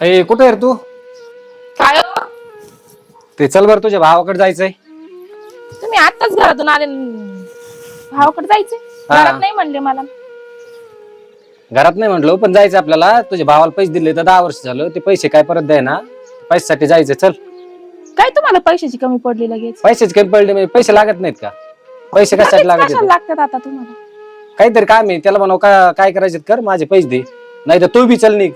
ए कुठे आहे रे तू? काय हो? ते चल बरं तुझ्या भावाकडे जायचंय. तुम्ही आताच घरातून आले भावाकडे जायचे हा. घरात नाही म्हणले मला. घरात नाही म्हटलं पण जायचं आपल्याला. तुझ्या भावाला पैसे दिले तर दहा वर्ष झालं. ते पैसे काय परत द्याय ना. पैशासाठी जायचं चल. काय तुम्हाला पैशाची कमी पडली लगेच? पैसेच कमी पडले म्हणजे पैसे लागत नाहीत का? पैसे कशासाठी लगेच लागत कशाला? लागतात आता तुम्हाला? काहीतरी काम आहे त्याला म्हणू का काय करायचे कर माझे पैसे दे. नाही तर तू बी चल निघ.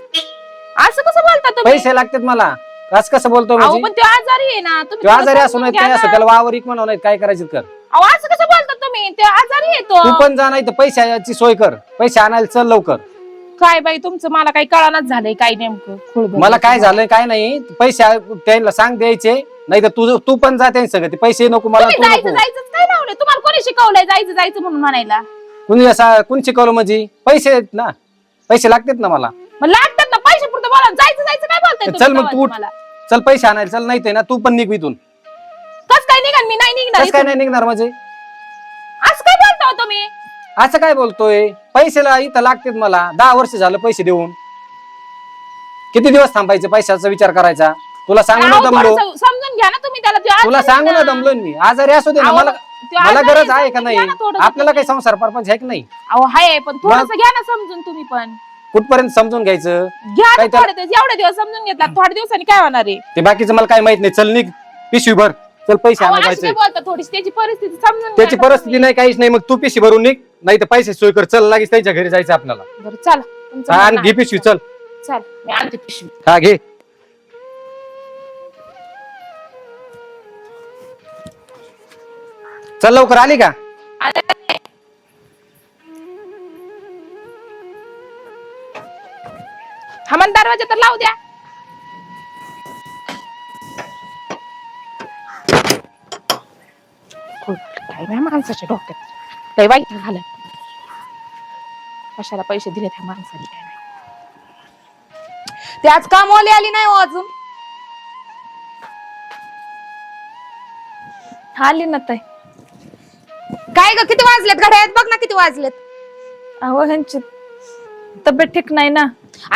असं कसं बोलता तुम्ही? पैसे लागतात मला. असं कसं बोलतो अहो म्हणजे? पण ते आजारी आहे ना. तुम्ही किंवा थोडं आजारी असू समजून नाही घ्या काय ना. असं त्याला वावर म्हणावं नाही काय करायचं कर. अहो असं कसं बोलता तुम्ही? ते आजारी येतो तू. पण जा नाही तर पैशाची सोय कर. पैसे आणायला चल लवकर. काय बाई तुमचं मला काही कळानच झालंय काय नेमकं. मला काय झालंय काय नाही. पैसे त्यांना सांग द्यायचे. नाही तर तू तू पण जा त्यांच्या सगळं ते पैसे नको मला तुम्ही तू जायचं नको जायचंच काय लावलंय तुम्हाला कोणी शिकवलंय जायचं जायचं म्हणून म्हणायला? कुणी असा कुणी शिकवलं म्हणजे? पैसे आहेत ना. पैसे लागतात ना मला. मग लागतात ना पैसे पुरतं बोला. जायचं जायचं काय बोलताय चल मग तू उठ. मला चल पैसे आणायला. चल नाही ते ना तू पण निघ इथून. कस काय निघाल? मी नाही निघणार कसं काय इथून. नाही निघणार म्हणजे? असं काय बोलता हो तुम्ही? असं काय बोलतोय? पैसेला इथं लागतात मला. दहा वर्ष झालं पैसे देऊन. किती दिवस थांबायचे पैशाचा विचार करायचा? तुला सांगू ना अहो, दमलो. थोडंसं समजून घ्या ना तुम्ही त्याला. ते तुला आजारी सांगू ना आहे दमलो मी. आजारी असू दे ना. अहो, मला ते मला आजारी गरज आहे का समजून नाही घ्या ना थोडंसं आपल्याला काही तुम्ही. संसार परपंच आहे की नाही? अहो हाय पण थोडस घ्या ना समजून तुम्ही पण. कुठपर्यंत समजून घ्यायचं? घ्या ना काय त्याला- थोडे दिवस एवढे दिवस समजून घेतला थोड्या दिवसांनी काय होणार आहे? ते बाकीचं मला काय माहीत नाही. चल निघ पिशवी भर. चल पैसे अहो, अशी आणायचे काय बोलता थोडीशी त्याची परिस्थिती समजून घ्या त्याची ना परिस्थिती तुम्ही. नाही काहीच नाही. मग तू पिशवी भरून निघ नाही तर पैसे सोय कर. चल लागेल त्यांच्या घरी जायचं आपल्याला. बरं चला. तुमचं आणि म्हणणं घे. पिशवी चल. चल मी आणते पिशवी. हा घे. चल लवकर आली का? आता हा मग दरवाजा तर लावू द्या. काय नाही माणसाच्या डोक्यात? लय वाईट झालं. कशाला पैसे दिले त्या माणसाने? काय नाही. ते आज कामवाली आली नाही हो अजून. आली ना ताई. काय ग किती वाजलेत घड्याळात? बघ ना किती वाजलेत. अहो ह्यांची तब्येत ठीक नाही ना.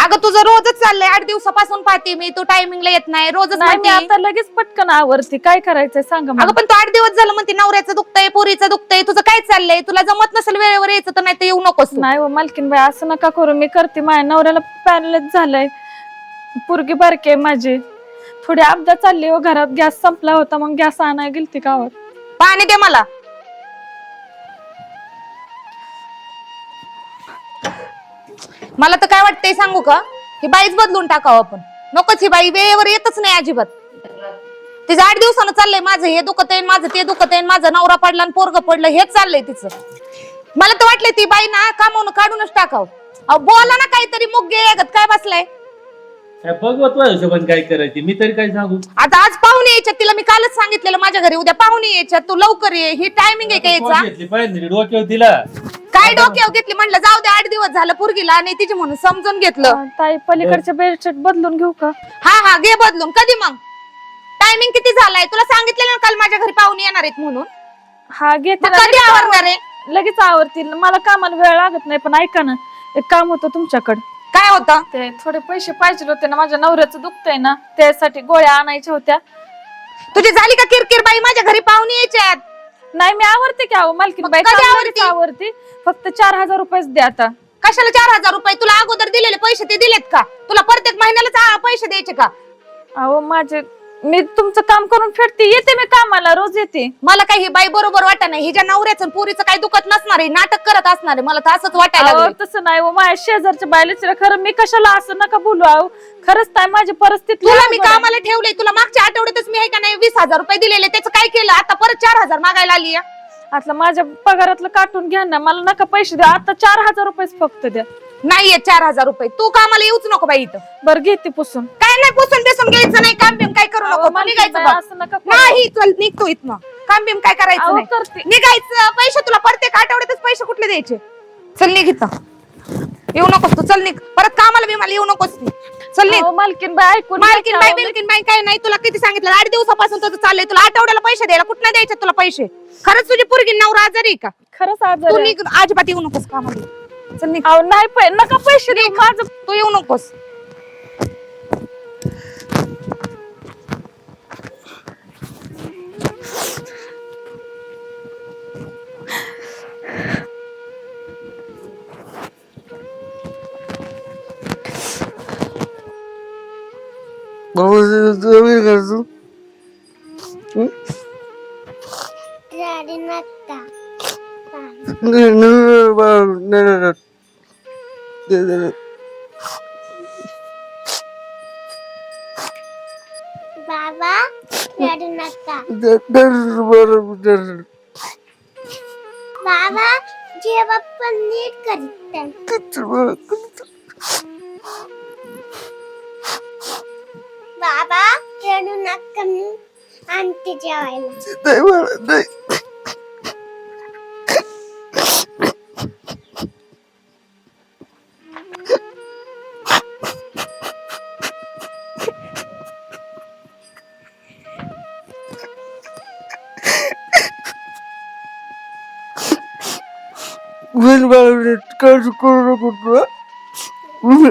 अगं तुझं रोजच चाललंय. आठ दिवसापासून पाहते मी. तू टायमिंगला येत नाही. रोजच नाही मी म्हणते. आता लगेच पटकन आवरते. काय करायचंय सांगा मला. अगं पण तू आठ दिवस झालं म्हणते नवऱ्याचं दुखतंय पोरीचं दुखतंय. तुझं काय चाललंय? तुला जमत नसेल वेळेवर यायचं तर नाही तर येऊ नकोस. नाही हो मालकीन बाई असं नका करू. मी करते. माझ्या नवऱ्याला पॅरलेस झालंय. पुरगी बारकी आहे माझी. थोडी अपघात चालली हो घरात गॅस संपला होता मग गॅस आणायला गेलती गावात. पाणी दे मला. मला तर काय वाटतंय सांगू का? ही बाईच बदलून टाकावं आपण. नकोच ही बाई वेळेवर येतच नाही अजिबात. तिचं आठ दिवसानं चाललंय माझं हे दुखत आहे माझं ते दुखत आहे माझा नवरा पडला आणि पोरग पडलं हेच चाललंय तिचं. मला तर वाटलंय ती बाई ना कामावून काढूनच टाकावं. अहो बोला ना काहीतरी मुग्गे यागत काय बसलाय? काय बघवत माझ्या हिशोबाने काय करायचे मी तरी काय सांगू? आता आज पाहुणे यायच्यात तिला मी कालच सांगितलेलं माझ्या घरी उद्या पाहुणे यायच्यात तू लवकर ये ही टायमिंग आहे का यायचा कोण घेतली पाहिजे डोक्यावर दिला. काय डोक्यावर घेतली? म्हणलं जाऊ दे आठ दिवस झालं पुरगीला आणि तिची म्हणून समजून घेतलं. ताई पलीकडच्या बेडशीट बदलून घेऊ का? हा हा घे बदलून. कधी मग? टायमिंग किती झालाय? तुला सांगितलेलं ना काल माझ्या घरी पाहुणे येणार आहेत म्हणून. हा घेते मग ना, कधी लगेच आवरणार आहे? आवर- लगेच आवरतील. मला कामाला वेळ लागत नाही पण ऐका ना एक काम होतं तुमच्याकडे. काय होतं? ते थोडे पैसे पाहिजे होते ना माझ्या नवऱ्याचं दुखतंय ना त्यासाठी गोळ्या आणायच्या होत्या. तुझी झाली का किरकिर बाई? माझ्या घरी पाहुणे यायच्यात नाही मी आवरते की अहो मालकीन मग बाई कधी काम आवरते? लगेच आवरते. फक्त चार हजार रुपयेच द्या आता. कशाला चार हजार रुपये? तुला अगोदर दिलेले पैसे ते दिलेत का? तुला प्रत्येक महिन्याला पैसे द्यायचे का? अहो माझे मी तुमचं काम करून फेडते. येते मी कामाला रोज येते. मला काही ही बाई बरोबर वाटत नाही. हिच्या नवऱ्याचं आणि पोरीचं काही दुखत नसणार आहे नाटक करत असणार आहे. मला तर असंच वाटायला अहो लागलंय. तसं नाही हो. माझ्या शेजारच्या बायलेच खरं मी कशाला असं नका बोलू अहो. खरंच ताई माझी परिस्थिती तुला मी अवघड आहे. कामाला ठेवलंय. तुला मागच्या आठवड्यातच मी आहे का नाही वीस हजार रुपये दिलेले त्याचं काय केलं? आता परत चार हजार मागायला आली आहे. आता माझ्या पगारातलं काटून घ्या ना मला नका पैसे द्या. आता चार हजार रुपयेच फक्त द्या. नाहीये चार हजार रुपये. तू कामाला येऊच नको बाई इथं. बरं घेते पुसून. काय नाही पुसून बिसून घ्यायचं नाही काम बिम काय करू अहो, नको. तू मालकीन निघायचं बाई, बघ. असं नका करू. नाही चल निघतो इथनं. काम बिम काय करायचं अहो, नाही. करते. निघायचं पैसे तुला प्रत्येक आठवड्यातच पैसे कुठले द्यायचे? चल निघ इथं. येऊ नकोस तू चल निघ. परत कामाला बिमाला येऊ नकोस तू. चल निघ अहो, मालकीन बाई ऐकून मालकीन बाई की, बिलकीन बाई काय नाही तुला किती सांगितलं? आठ दिवसापासून तुझं चाललंय. तुला आठवड्याला पैसे द्यायला कुठं द्यायचे तुला पैसे? खरंच तुझी पोरगी नवरा आजारी आहे का? खरंच तू आजार निघ अजिबात येऊ नकोस कामाला. चल निघ. अहो नाही पै नका पैसे देऊ माझं तू येऊ नकोस. बाबा रडू नका बाबा जेव्हा पण नीट करीत बाबा रडू नका मी. आणते जेवायला. मम्मी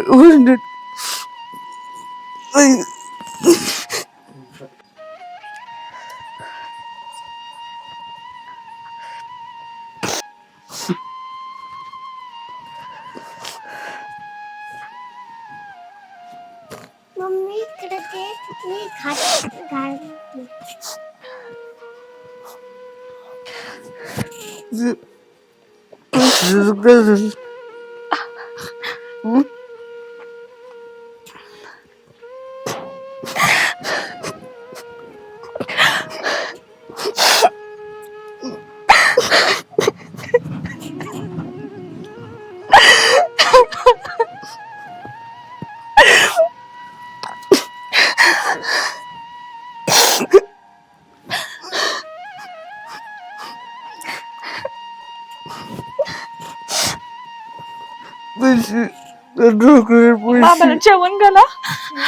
बाबाला जेवण घाला.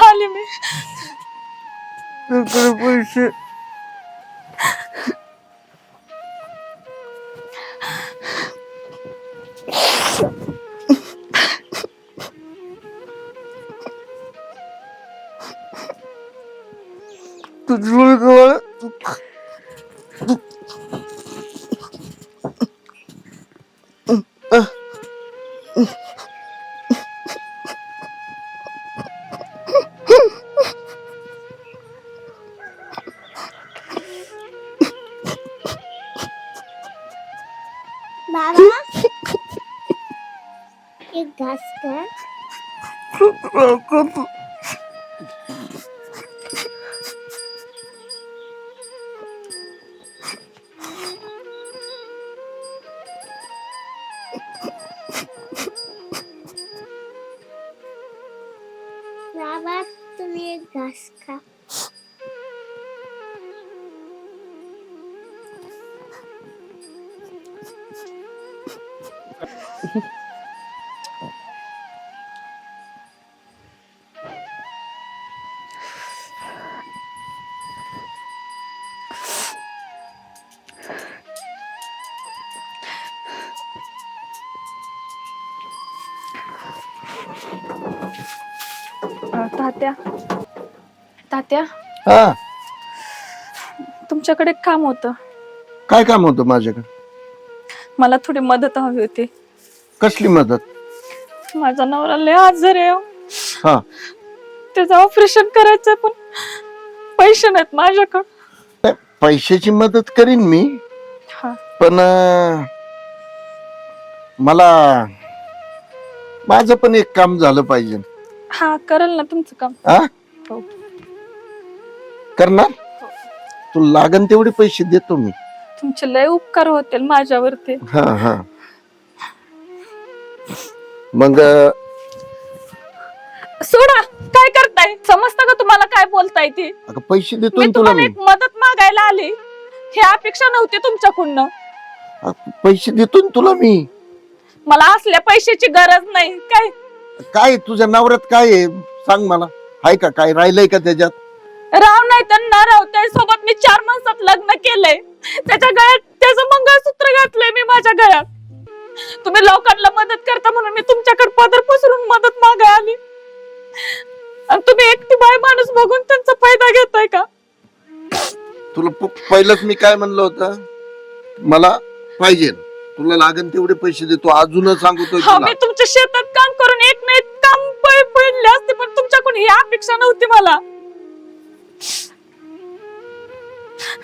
आले मी. बाबा तुम्ही एक घास खा अं, तात्या तात्या? हा. तुमच्याकडे एक काम होतं. काय काम होतं माझ्याकडे? मला थोडी मदत हवी होती. कसली मदत? माझा नवरा लय आजार आहे हो. हा. त्याचं ऑपरेशन करायचंय पण पैसे नाहीत माझ्याकडं. नाही, पैशाची मदत करीन मी. हा. पण अं, मला माझं पण एक काम झालं पाहिजे. हा करल ना तुमचं काम. हा हो. करणार? तू लागन तेवढे पैसे देतो मी. तुमचे लय उपकार होतील माझ्यावरती. हा हा. मग सोडा काय करताय? समजतं का तुम्हाला काय बोलताय ती? पैसे देतो मी ना तुला तुम्हाला मी. एक मदत मागायला आली. ही अपेक्षा नव्हती तुमच्याकडनं. अगं, पैसे देतो ना तुला मी. मला असल्या पैशाची गरज नाही. काय? काय तुझ्या नवऱ्यात काय आहे? सांग मला. आहे का काय? राहिलंय का त्याच्यात? राव नाही तर न राव सोबत मी चार माणसात लग्न केलंय. त्याच्या गळ्यात त्याचं मंगळसूत्र घातलंय मी माझ्या गळ्यात. तुम्ही लोकांना मदत करता म्हणून मी तुमच्याकडे पदर पसरून मदत मागाय आली. आणि तुम्ही एकटी बाय माणूस बघून त्यांचा फायदा घेताय का? तुला पहिलंच मी काय म्हणलं होतं? मला पाहिजे. तुला लागन तेवढे पैसे देतो हा तुला. मी तुमच्या शेतात काम करून एक ना एक काम पडले असते पण तुमच्याकडून ही अपेक्षा नव्हती मला.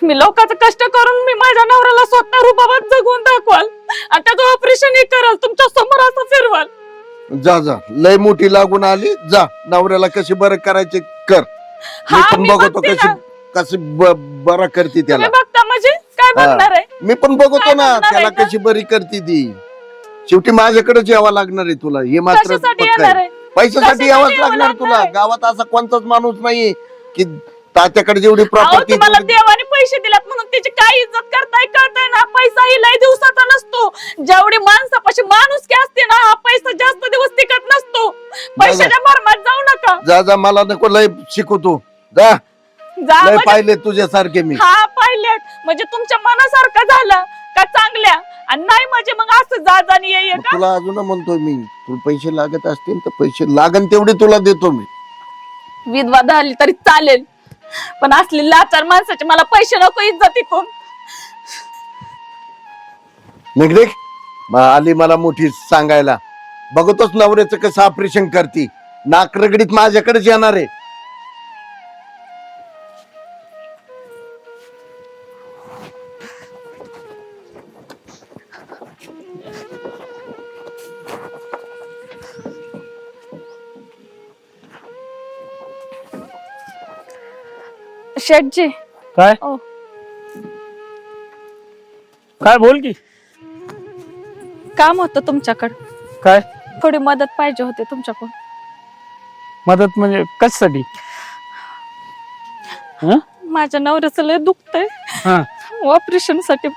मी लोकांचं कष्ट करून मी माझ्या नवऱ्याला स्वतः रुबाबात जगवून दाखवाल. आणि त्याचं ऑपरेशन ही कराल तुमच्यासमोर असं फिरवाल. जा जा. लय मोठी लागून आली. जा नवऱ्याला कशी बरं करायचे कर. मी हा, पण मी बघतो बघते कशी ना. कशी ब- बरं करते त्याला. तुम्ही बघता म्हणजे? काय हा. बघणार आहे? मी पण बघतो काय ना बघणार त्याला आहे का? कशी बरी करते ती. शेवटी माझ्याकडेच यावं लागणार आहे तुला. हे मात्र कशासाठी पक्का येणार आहे. आहे पैशासाठी कशासाठी यावंच यावं लागणार लागणार तुला आहे? गावात असा कोणताच माणूस नाही की तात्याकडे जेवढी अहो प्रॉपर्टी तुम्हाला देवाने पैसे दिलात म्हणून त्याची काय इज्जत करताय कळताय ना? पैसा ही लय दिवसाचा नसतो. जेवढी माणसापाशी माणूस की असते ना हा पैसा जास्त दिवस टिकत नसतो. पैशाच्या मरमात जाऊ नका. जा जा मला नको लय शिकवतो जा. जा लय म्हणजे- पाहिले तुझ्यासारखे मी. हा पाहिलेत. म्हणजे तुमच्या मनासारखं झालं का चांगल्या? आणि नाही म्हणजे मग असं जा जा आणि ये ये मग का? तुला अजून म्हणतोय मी तुला पैसे लागत असतील तर पैसे लागन तेवढे तुला देतो मी. विधवा झाली तरी चालेल. पण असली लाचार माणसाचे मला पैसे नको इज्जत कोण निघ निघ. आली मला मोठी सांगायला. बघतोच नवऱ्याचं कसं ऑपरेशन करती. नाक रगडीत माझ्याकडेच येणार आहे. शेटजी काय? ओ. काय बोल की. काम होतं तुमच्याकडं. काय? थोडी मदत पाहिजे होती तुमच्याकडून. मदत म्हणजे कशासाठी? माझ्या नवऱ्याचं लय दुखतंय. हा. ऑपरेशनसाठी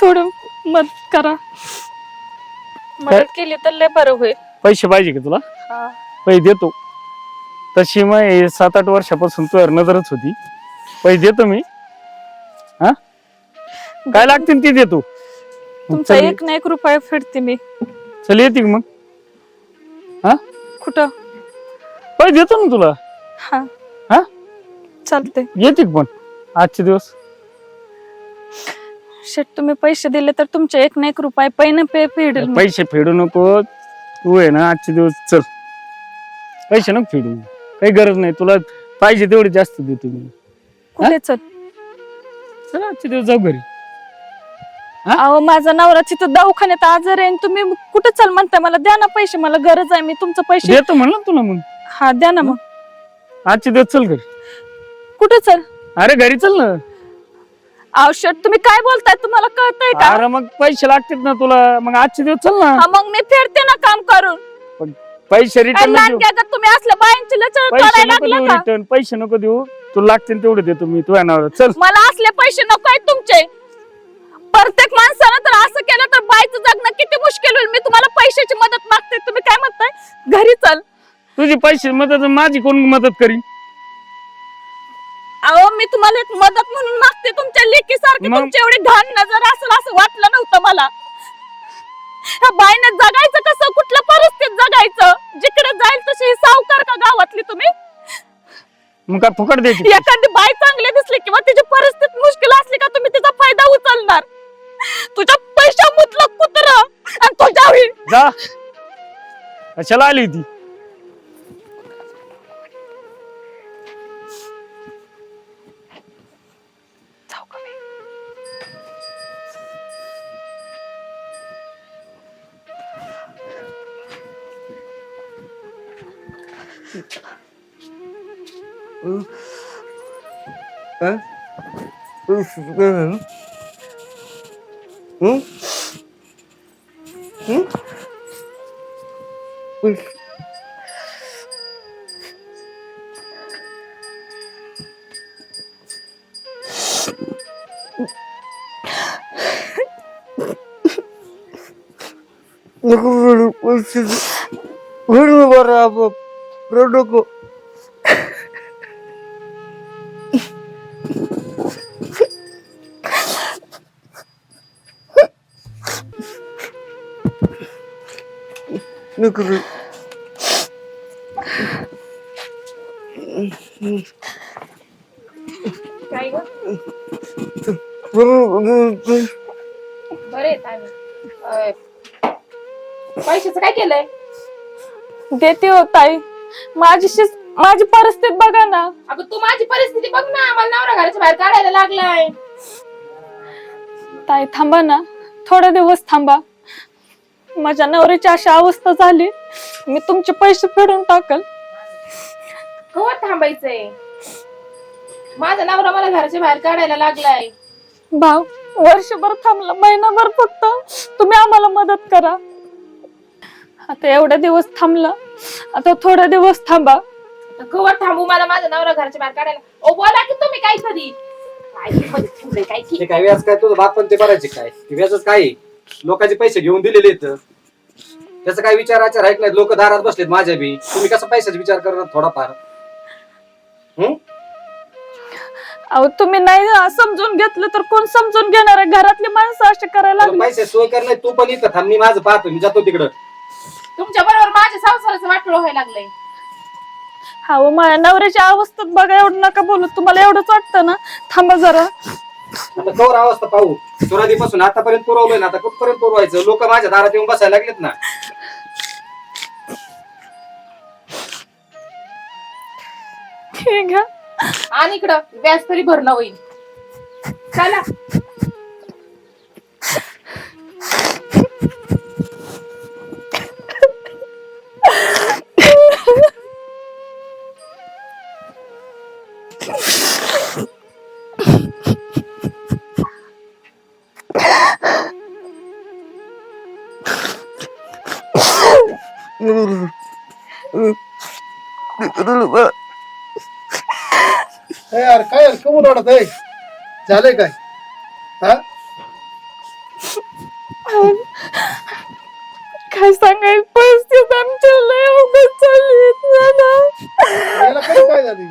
थोडं मदत करा. मदत केली तर लय बरं होईल. पैसे पाहिजे का तुला? हा. पैसे देतो. तशी मग हे सात आठ वर्षापासून तुझ्यावर नजरच होती. पैसे देतो मी. हा? काय लागतील ते देतो. तुमचा चल एक ना एक रुपया फेडते मी. चल येते का मग. कुठं? पैसे देतो ना तुला. हा. हा? चालते येते का पण आजचे दिवस. शेट तुम्ही पैसे दिले तर तुमचे एक ना एक रुपये पैन पे फेडेल मी. पैसे फेडू नको. तू आहे ना आजचे दिवस. चल. पैसे नको फेडू. काही गरज नाही. तुला पाहिजे तेवढे जास्त देतो मी. कुठे चल. चल आजचे दिवस जाऊ घरी. हा? अहो माझा नवरा तिथं दवाखान्यात आजार आहे आणि तुम्ही कुठे चल म्हणताय? मला द्या ना पैसे मला गरज आहे मी तुमचं पैसे देतो म्हणलं ना तुला मग. हा द्या ना मग. आजचे दिवस चल घरी. कुठे चल? अरे घरी चल ना. शेट तुम्ही काय बोलताय? तुम्हाला कळतंय का? अरे मग पैसे लागतात ना तुला. मग आजचे दिवस चल ना. हा मग मी फेडते ना काम करून. पैसे काय रिटर्न तुम्ही असल्या बायांची लचर पैसे करायला नको लागला देऊ का? रिटर्न पैसे नको देऊ. तुला लागतील तेवढे देतो मी तुझ्या नावावर चल. मला असले पैसे नको आहेत तुमचे. प्रत्येक माणसानं तर असं केलं तर बायचं जगणं किती मुश्किल होईल. मी तुम्हाला पैशाची मदत मागते. तुम्ही काय म्हणताय? घरी चल. तुझी पैसे मदत माझी कोण मदत करीन? अहो मी तुम्हाला एक मदत म्हणून मागते. तुमच्या लेकी सारखी मग? तुमची एवढी घाण नजर असेल असं वाटलं नव्हतं मला. ह्या बाईने जगायचं कसं? कुठल्या परिस्थितीत जगायचं? जिकडे जाईल तशी ही सावकार का गावातली तुम्ही? मग काय फुकट द्यायची? एखादी बाई चांगली दिसली किंवा तिची परिस्थिती मुश्किल असली का तुम्ही तिचा फायदा उचलणार? तुझ्या पैशा मुतलं कुत्र आणि तुझ्या जा. कशाला आली होती नको रडू, पैसे दे. रडू बरं आपोआप. रडू नको काय ग बरे पैशाचं काय केलंय देते हो ताई माझी शिस- माझी परिस्थिती बघा ना अगं तू माझी परिस्थिती बघ ना मला नवरा घराच्या बाहेर काढायला लागलाय ताई थांबा ना थोडे दिवस थांबा माझ्या नवऱ्याची अशी अवस्था झाली. मी तुमचे पैसे फेडून टाकल. कवर थांबायचंय. माझा नवरा मला घराच्या बाहेर काढायला लागलाय. भाऊ वर्षभर थांबला महिनाभर फक्त. तुम्ही आम्हाला मदत करा. आता एवढे दिवस थांबला. आता थोडे दिवस थांबा. आता कवर थांबू मला माझा नवरा घराच्या बाहेर काढायला. ओ बोला की तुम्ही काहीतरी. काय हे ठेवलंय काय की ते काय व्याज काय? तुझं बाप पण ते भरायचे काय? ते व्याजच काय? आहे? लोकांचे पैसे घेऊन दिलेले आहेत. त्याचा काय विचार आचार ऐक नाही लोक दारात बसलेत माझ्या बी. तुम्ही कसं पैशाचा विचार करणार थोडाफार? हम्म अहो तुम्ही नाही समजून घेतलं तर कोण समजून घेणार आहे? घरातली माणसं असे करायला तुला लागले. पैसे सोय करणार तू पण इथं थांब मी माझं पाहतो मी जातो तिकडं. तुमच्या बरोबर माझ्या संसाराचं वाटोळ व्हायला लागलंय. हा व माझ्या नवऱ्याच्या अवस्थेत बघा एवढं नका बोलू. तुम्हाला एवढंच वाटतं ना? थांबा जरा. आता कवर अवस्था पाहू. सुरुवातीपासून आतापर्यंत पुरवलंय ना आता कुठपर्यंत पुरवायचं? लोक माझ्या दारात येऊन बसायला लागलेत ना. आणि इकडं व्याज तरी भरणं होईल. चला. ए यार काय यार कमून वाटत आहे? झालंय काय? हा? काय सांगायचं परिस्थिती आमच्या लय अवघड चालली. याला काय काय झाली?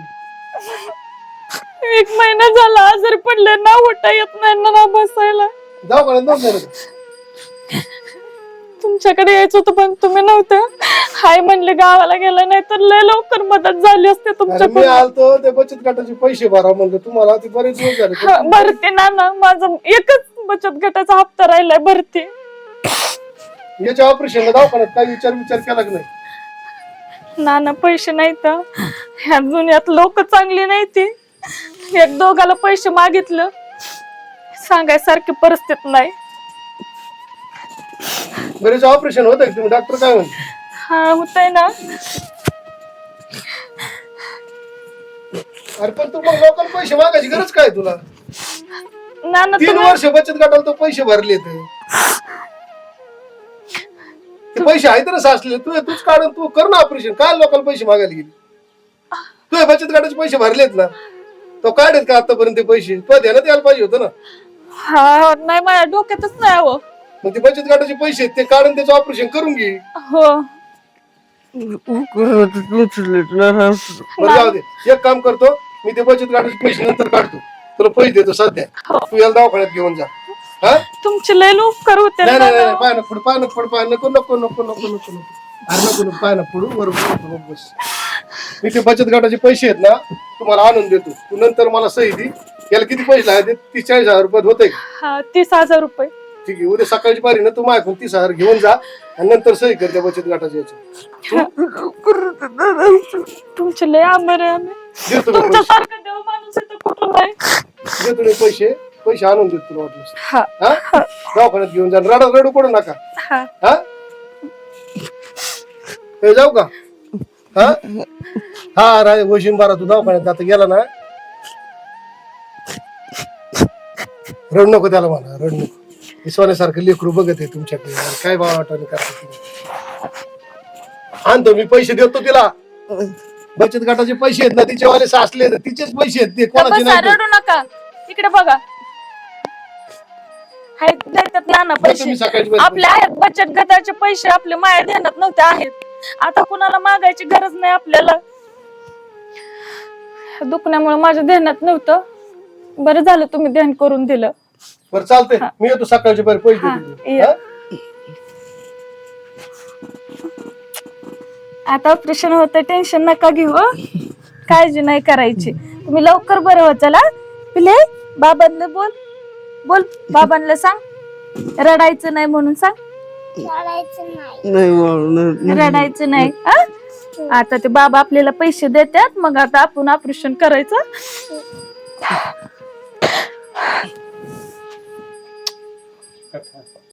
एक महिना झाला आजारी पडले ना उठा येत नाही ना ना बसायला जाऊ जरा. तुमच्याकडे यायचं होतं पण तुम्ही नव्हते हाय म्हणले गावाला गेलं नाही तर लय लवकर मदत झाली असते अरे मी तुमच्याकडून. आलतो ते बचत गटाचे पैसे भरा म्हणलं. तुम्हाला ते बरेच दिवस झाले. हा, भरते ना ना. माझा एकच बचत गटाचा हप्ता राहिलाय भरते. याच्या ऑपरेशनला दवाखान्यात काय विचार विचार केला की नाही? ना ना पैसे नाही तर. ह्या दुनियात लोक चांगली नाही ती. एक दोघाला पैसे मागितलं. सांगायसारखी परिस्थिती नाही. बरेच ऑपरेशन होत तुम्ही? डॉक्टर काय म्हणते हा होतंय ना. अरे पण तू मग लोकांना पैसे मागायची गरज काय तुला? ना ना तीन तुम्ही वर्ष बचत गटाला तो पैसे भरले ते. ते पैसे आहेत ना साचले तू तूच काढून तू कर ना ऑपरेशन काय लोकांना पैसे मागायला गेली? तू हे बचत गटाचे पैसे भरलेत ना. तो काढेल का आतापर्यंत ते पैसे? तो ध्यानात यायला पाहिजे होतं ना. हा नाही माझ्या डोक्यातच नाही हो मग ते बचत गटाचे पैसे आहेत, ते काढून त्याचं ऑपरेशन करून घे. हो. बरं जाऊ दे. एक काम करतो मी ते बचत गटाचे पैसे नंतर काढतो. तुला पैसे देतो सध्या. तू याला दवाखान्यात घेऊन जा. हा? तुमचे लय उपकार होते नाही ना नाही ना. नाही पाय पाय नको पाय नको नको नको नको नको नको. अरे नको नको पाय नको पडू बरोबर बस. मी ते बचत गटाचे पैसे आहेत ना तुम्हाला आणून देतो. तू नंतर मला सही दे. याला किती पैसे लागते तीस चाळीस हजार रुपयात होते हा तीस हजार रुपये. ठीक आहे उद्या सकाळची पारी ना तू माझ्याकडून तीस हजार घेऊन जा. आणि नंतर सही कर त्या बचत गटाच्या याच्या तुमचे लय आभार आहे आम्ही. देतो मी पैसे. तुमच्यासारखं देव माणूस इथं कुठं नाही देतो मी पैसे. पैसे आणून देतो तुला वाटलं हा. हा? दवाखान्यात घेऊन जा रडू रडू पडू नका. हा. हा? हे जाऊ का? हा? हा राय वशिन बारा तू दवाखान्यात आता गेला ना? रड नको त्याला म्हणा रड नको. सोन्यासारखं लेकरू बघत आहे तुमच्याकडे. काय बाबा वाटाने करता तुम्ही? आणतो मी पैसे देतो तिला. बचत गटाचे पैसे आहेत ना तिच्यावाले साचले ना तिचेच पैसे आहेत. ते कोणाचे बसा, नाही ते. रडू नका. इकडे बघा. आहेत देतात पैसे. सकाळची. आपले आहेत बचत गटाचे पैसे आपले माया ध्यानात नव्हते आहेत. आता कुणाला मागायची गरज नाही आपल्याला. दुखण्यामुळे माझ्या ध्यानात नव्हतं. बरं झालं तुम्ही ध्यान करून दिलं. बरं चालतंय. मी येतो सकाळचे पैसे हा, देतो. ये. हा? आता ऑपरेशन होतं टेन्शन नका घेऊ हं. काळजी नाही करायची. तुम्ही लवकर बरं हो चला. पिले बाबांना बोल. बोल बाबांना सांग. रडायचं नाही म्हणून सांग. चालायचं नाही. रडायचं नाही हं? आता ते बाबा आपल्याला पैसे देतात मग आता आपण ऑपरेशन करायचं.